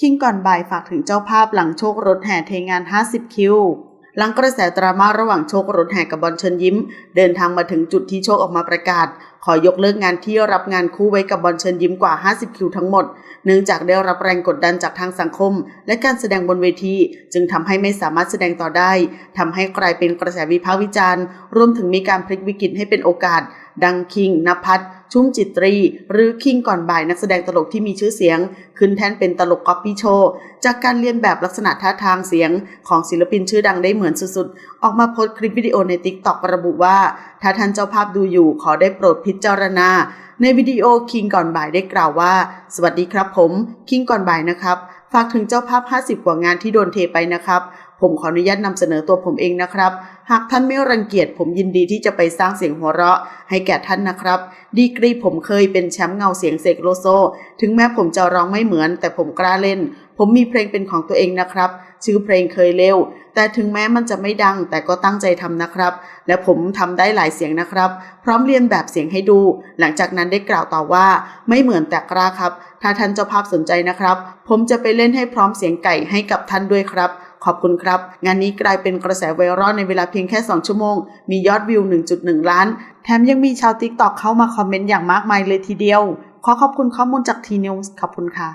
คิงก่อนบ่ายฝากถึงเจ้าภาพหลังโชครถแห่เทงาน 50 คิว หลังกระแสดราม่าระหว่างโชครถแห่กับบอลเชิญยิ้ม เดินทางมาถึงจุดที่โชคออกมาประกาศ ขอยกเลิกงานที่รับงานคู่ไว้กับบอลเชิญยิ้มกว่า 50 คิวทั้งหมด เนื่องจากได้รับแรงกดดันจากทางสังคม และการแสดงบนเวที จึงทำให้ไม่สามารถแสดงต่อได้ทำให้กลายเป็นกระแสวิพากษ์วิจารณ์ รวมถึงมีการพลิกวิกฤตให้เป็นโอกาส ดังคิงนภัสชุ่มจิตรี หรือคิงก่อนบ่ายนักแสดงตลกที่มีชื่อเสียง ขึ้นแท่นเป็นตลกก๊อปปี้โชว์ จากการเรียนแบบลักษณะท่าทางเสียงของศิลปินชื่อดังได้เหมือนสุดๆ ออกมาโพสต์คลิปวิดีโอในติ๊กต็อกระบุว่า ถ้าท่านเจ้าภาพดูอยู่ขอได้โปรดพิจารณา ในวิดีโอคิงก่อนบ่ายได้กล่าวว่า สวัสดีครับผม คิงก่อนบ่ายนะครับฝากถึงเจ้าภาพ 50 กว่างานที่โดนเทไปนะครับ ผมขออนุญาตนำเสนอตัวผมเองนะครับ หากท่านไม่รังเกียจผมยินดีที่จะไปสร้างเสียงหัวเราะ ให้แก่ท่านนะครับ ดีกรีผมเคยเป็นแชมป์เงาเสียงเสกโลโซ ถึงแม้ผมจะร้องไม่เหมือน แต่ผมกล้าเล่น ผมมีเพลงเป็นของตัวเองนะครับ ชื่อเพลงเคยเร็ว แต่ถึงแม้มันจะไม่ดัง แต่ก็ตั้งใจทำนะครับ และผมทำได้หลายเสียงนะครับ พร้อมเรียนแบบเสียงให้ดู หลังจากนั้นได้กล่าวต่อว่า ไม่เหมือนแต่กล้าครับ ถ้าท่านเจ้าภาพสนใจนะครับ ผมจะไปเล่นให้พร้อมเสียงไก่ให้กับท่านด้วยครับ ขอบคุณครับ งานนี้กลายเป็นกระแสไวรัลในเวลาเพียงแค่ 2 ชั่วโมง มียอดวิว 1.1 ล้าน แถมยังมีชาวติ๊กตอกเข้ามาคอมเมนต์อย่างมากมายเลยทีเดียว ขอขอบคุณข้อมูลจากทีนิวส์ขอบคุณค่ะ